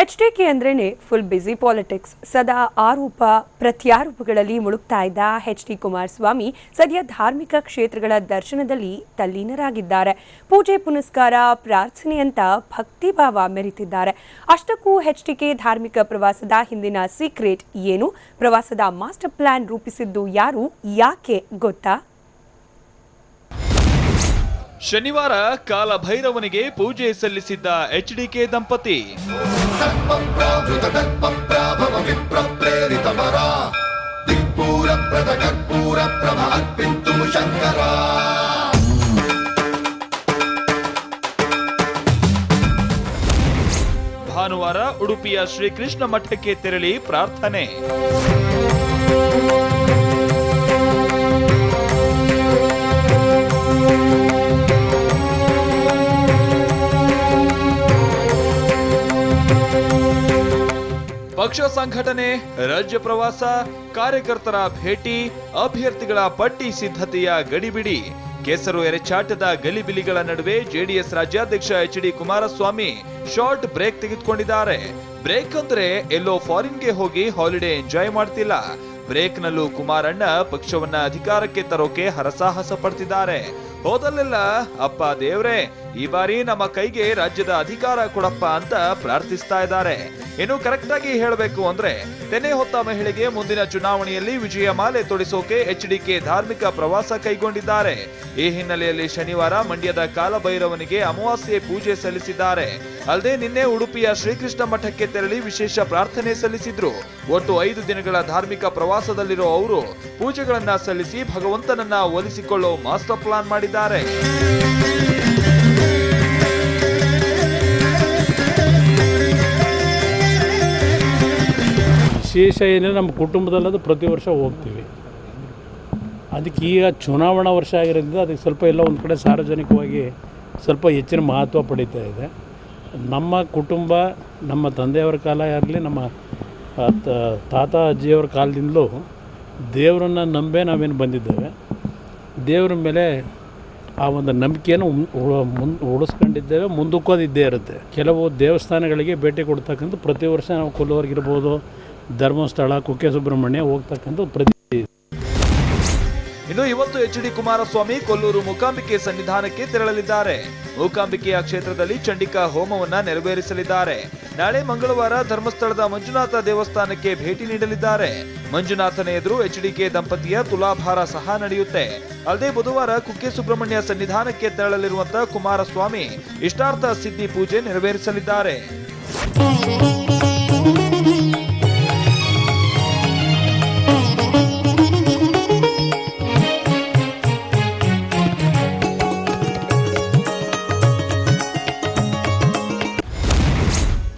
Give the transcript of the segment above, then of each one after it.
H D K ಅಂದ್ರೇ full busy politics ಸದಾ ಆರೋಪ, ಪ್ರತ್ಯಾರೋಪಗಳಲ್ಲಿ ಮುಳುಗ್ತಾ ಇದ್ದ ಎಚ್ ಡಿ ಕುಮಾರಸ್ವಾಮಿ ಸದ್ಯ ಧಾರ್ಮಿಕ ಕ್ಷೇತ್ರಗಳ ದರ್ಶನದಲ್ಲಿ ತಲ್ಲೀನರಾಗಿದ್ದಾರೆ. ಪೂಜೆ, ಪುನಸ್ಕಾರ, ಪ್ರಾರ್ಥನೆ ಅಂತ ಭಕ್ತಿಭಾವ ಮೆರೆತಿದ್ದಾರೆ. ಅಷ್ಟಕ್ಕೂ ಎಚ್ ಡಿ ಕೆ ಧಾರ್ಮಿಕ ಪ್ರವಾಸದ ಹಿಂದಿನ ಸೀಕ್ರೆಟ್ ಏನು? ಪ್ರವಾಸದ ಮಾಸ್ಟರ್ ಪ್ಲಾನ್ ರೂಪಿಸಿದ್ದು ಯಾರು? ಯಾಕೆ ಗೊತ್ತಾ? ಶನಿವಾರ ಕಾಲಭೈರವನಿಗೆ ಪೂಜೆ ಸಲ್ಲಿಸಿದ್ದ ಎಚ್ ಡಿ ಕೆ ದಂಪತಿ. सर्पप्राभृतकल्पप्राभव विप्रप्रेरितपरा दिक्पूरप्रतकर्पूरप्रभ अर्पिन्तु शङ्करा। ಭಾನುವಾರ ಉಡುಪಿಯ ಶ್ರೀಕೃಷ್ಣ ಮಠಕ್ಕೆ ತೆರಳಿ ಪ್ರಾರ್ಥನೆ ಪಕ್ಷ ಸಂಘಟನೆ, ರಾಜ್ಯ ಪ್ರವಾಸ, ಕಾರ್ಯಕರ್ತರ ಭೇಟಿ, ಅಭ್ಯರ್ಥಿಗಳ ಪಟ್ಟಿ ಸಿದ್ಧತೆಯ ಗಡಿಬಿಡಿ, ಕೆಸರು ಎರೆಚಾಟದ ಗಲಿಬಿಲಿಗಳ ನಡುವೆ ಜೆಡಿಎಸ್ ರಾಜ್ಯಾಧ್ಯಕ್ಷ H D Kumaraswamy short break ತೆಗೆದುಕೊಂಡಿದ್ದಾರೆ. ಬ್ರೇಕ್ ಅಂದ್ರೆ ಎಲ್ಲೋ ಫಾರಿನ್ಗೆ ಹೋಗಿ ಹಾಲಿಡೇ ಎಂಜಾಯ್ ಮಾಡ್ತಿಲ್ಲ. ಬ್ರೇಕ್ ನಲ್ಲೂ ಕುಮಾರಣ್ಣ ಪಕ್ಷವನ್ನ ಅಧಿಕಾರಕ್ಕೆ ತರೋಕೆ ಹರಸಾಹಸ ಪಡ್ತಿದ್ದಾರೆ. ಹೋದಲ್ಲೆಲ್ಲ, ಅಪ್ಪ ದೇವ್ರೆ, ಈ ಬಾರಿ ನಮ್ಮ ಕೈಗೆ ರಾಜ್ಯದ ಅಧಿಕಾರ ಕೊಡಪ್ಪ ಅಂತ ಪ್ರಾರ್ಥಿಸ್ತಾ ಇದ್ದಾರೆ. ಇನ್ನು ಕರೆಕ್ಟ್ ಆಗಿ ಹೇಳಬೇಕು ಅಂದ್ರೆ, ತೆನೆ ಹೊತ್ತ ಮಹಿಳೆಗೆ ಮುಂದಿನ ಚುನಾವಣೆಯಲ್ಲಿ ವಿಜಯ ಮಾಲೆ ತೊಡಿಸೋಕೆ ಎಚ್ಡಿಕೆ ಧಾರ್ಮಿಕ ಪ್ರವಾಸ ಕೈಗೊಂಡಿದ್ದಾರೆ. ಈ ಹಿನ್ನೆಲೆಯಲ್ಲಿ ಶನಿವಾರ ಮಂಡ್ಯದ ಕಾಲಭೈರವನಿಗೆ ಅಮಾವಾಸ್ಯೆ ಪೂಜೆ ಸಲ್ಲಿಸಿದ್ದಾರೆ. ಅಲ್ಲದೆ ನಿನ್ನೆ ಉಡುಪಿಯ ಶ್ರೀಕೃಷ್ಣ ಮಠಕ್ಕೆ ತೆರಳಿ ವಿಶೇಷ ಪ್ರಾರ್ಥನೆ ಸಲ್ಲಿಸಿದ್ರು. ಒಟ್ಟು ಐದು ದಿನಗಳ ಧಾರ್ಮಿಕ ಪ್ರವಾಸದಲ್ಲಿರೋ ಅವರು ಪೂಜೆಗಳನ್ನ ಸಲ್ಲಿಸಿ ಭಗವಂತನನ್ನ ಒಲಿಸಿಕೊಳ್ಳೋ ಮಾಸ್ಟರ್ ಪ್ಲಾನ್ ಮಾಡಿದ್ದಾರೆ. ವಿಶೇಷ ಏನಿಲ್ಲ, ನಮ್ಮ ಕುಟುಂಬದಲ್ಲದು ಪ್ರತಿ ವರ್ಷ ಹೋಗ್ತೀವಿ. ಅದಕ್ಕೆ ಈಗ ಚುನಾವಣಾ ವರ್ಷ ಆಗಿರೋದ್ರಿಂದ ಅದಕ್ಕೆ ಸ್ವಲ್ಪ ಎಲ್ಲ ಒಂದು ಕಡೆ ಸಾರ್ವಜನಿಕವಾಗಿ ಸ್ವಲ್ಪ ಹೆಚ್ಚಿನ ಮಹತ್ವ ಪಡೀತಾ ಇದೆ. ನಮ್ಮ ಕುಟುಂಬ, ನಮ್ಮ ತಂದೆಯವರ ಕಾಲ ಆಗಲಿ, ನಮ್ಮ ತಾತ, ಅಜ್ಜಿಯವರ ಕಾಲದಿಂದಲೂ ದೇವರನ್ನ ನಂಬೇ ನಾವೇನು ಬಂದಿದ್ದೇವೆ. ದೇವರ ಮೇಲೆ ಆ ಒಂದು ನಂಬಿಕೆಯನ್ನು ಮುಂದೆ ಉಳಿಸ್ಕೊಂಡಿದ್ದೇವೆ. ಮುಂದಕ್ಕೂ ಅದು ಇದ್ದೇ ಇರುತ್ತೆ. ಕೆಲವು ದೇವಸ್ಥಾನಗಳಿಗೆ ಭೇಟಿ ಕೊಡ್ತಕ್ಕಂಥ ಪ್ರತಿ ವರ್ಷ ನಾವು ಕೊಲ್ಲೂರಿಗಿರ್ಬೋದು ಧರ್ಮಸ್ಥಳ ಕುಕ್ಕೆ ಸುಬ್ರಹ್ಮಣ್ಯ ಹೋಗ್ತಕ್ಕಂಥ ಪ್ರತಿ ಇನ್ನು ಇವತ್ತು ಎಚ್ ಡಿ ಕುಮಾರಸ್ವಾಮಿ ಕೊಲ್ಲೂರು ಮೂಕಾಂಬಿಕೆ ಸನ್ನಿಧಾನಕ್ಕೆ ತೆರಳಲಿದ್ದಾರೆ. ಮೂಕಾಂಬಿಕೆಯ ಕ್ಷೇತ್ರದಲ್ಲಿ ಚಂಡಿಕಾ ಹೋಮವನ್ನ ನೆರವೇರಿಸಲಿದ್ದಾರೆ. ನಾಳೆ ಮಂಗಳವಾರ ಧರ್ಮಸ್ಥಳದ ಮಂಜುನಾಥ ದೇವಸ್ಥಾನಕ್ಕೆ ಭೇಟಿ ನೀಡಲಿದ್ದಾರೆ. ಮಂಜುನಾಥನ ಎದುರು ಎಚ್ಡಿಕೆ ದಂಪತಿಯ ತುಲಾಭಾರ ಸಹ ನಡೆಯುತ್ತೆ. ಅಲ್ಲದೆ ಬುಧವಾರ ಕುಕ್ಕೆ ಸುಬ್ರಹ್ಮಣ್ಯ ಸನ್ನಿಧಾನಕ್ಕೆ ತೆರಳಲಿರುವಂತಹ ಕುಮಾರಸ್ವಾಮಿ ಇಷ್ಟಾರ್ಥ ಸಿದ್ಧಿ ಪೂಜೆ ನೆರವೇರಿಸಲಿದ್ದಾರೆ.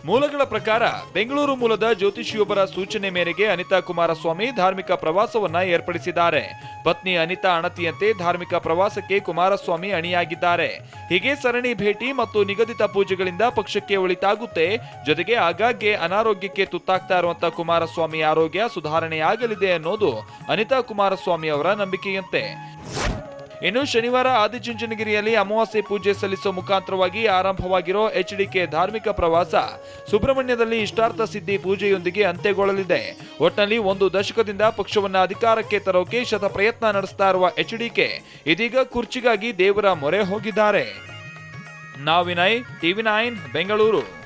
ಮೂಲಗಳ ಪ್ರಕಾರ ಬೆಂಗಳೂರು ಮೂಲದ ಜ್ಯೋತಿಷಿಯೊಬ್ಬರ ಸೂಚನೆ ಮೇರೆಗೆ ಅನಿತಾ ಕುಮಾರಸ್ವಾಮಿ ಧಾರ್ಮಿಕ ಪ್ರವಾಸವನ್ನ ಏರ್ಪಡಿಸಿದ್ದಾರೆ. ಪತ್ನಿ ಅನಿತಾ ಅಣತಿಯಂತೆ ಧಾರ್ಮಿಕ ಪ್ರವಾಸಕ್ಕೆ ಕುಮಾರಸ್ವಾಮಿ ಅಣಿಯಾಗಿದ್ದಾರೆ. ಹೀಗೆ ಸರಣಿ ಭೇಟಿ ಮತ್ತು ನಿಗದಿತ ಪೂಜೆಗಳಿಂದ ಪಕ್ಷಕ್ಕೆ ಒಳಿತಾಗುತ್ತೆ. ಜೊತೆಗೆ ಆಗಾಗ್ಗೆ ಅನಾರೋಗ್ಯಕ್ಕೆ ತುತ್ತಾಗ್ತಾ ಇರುವಂತಹ ಕುಮಾರಸ್ವಾಮಿ ಆರೋಗ್ಯ ಸುಧಾರಣೆಯಾಗಲಿದೆ ಅನ್ನೋದು ಅನಿತಾ ಕುಮಾರಸ್ವಾಮಿ ಅವರ ನಂಬಿಕೆಯಂತೆ. ಇನ್ನು ಶನಿವಾರ ಆದಿಚುಂಚನಗಿರಿಯಲ್ಲಿ ಅಮಾವಾಸ್ಯೆ ಪೂಜೆ ಸಲ್ಲಿಸುವ ಮುಖಾಂತರವಾಗಿ ಆರಂಭವಾಗಿರೋ ಎಚ್ಡಿಕೆ ಧಾರ್ಮಿಕ ಪ್ರವಾಸ. ಸುಬ್ರಹ್ಮಣ್ಯದಲ್ಲಿ ಇಷ್ಟಾರ್ಥ ಸಿದ್ಧಿ ಪೂಜೆಯೊಂದಿಗೆ ಅಂತ್ಯಗೊಳ್ಳಲಿದೆ. ಒಟ್ನಲ್ಲಿ ಒಂದು ದಶಕದಿಂದ ಪಕ್ಷವನ್ನು ಅಧಿಕಾರಕ್ಕೆ ತರೋಕೆ ಶತ ಪ್ರಯತ್ನ ನಡೆಸ್ತಾ ಇರುವ ಎಚ್ಡಿಕೆ ಇದೀಗ ಕುರ್ಚಿಗಾಗಿ ದೇವರ ಮೊರೆ ಹೋಗಿದ್ದಾರೆ. ನಾವಿನೈ, ಟಿವಿ ನೈನ್, ಬೆಂಗಳೂರು.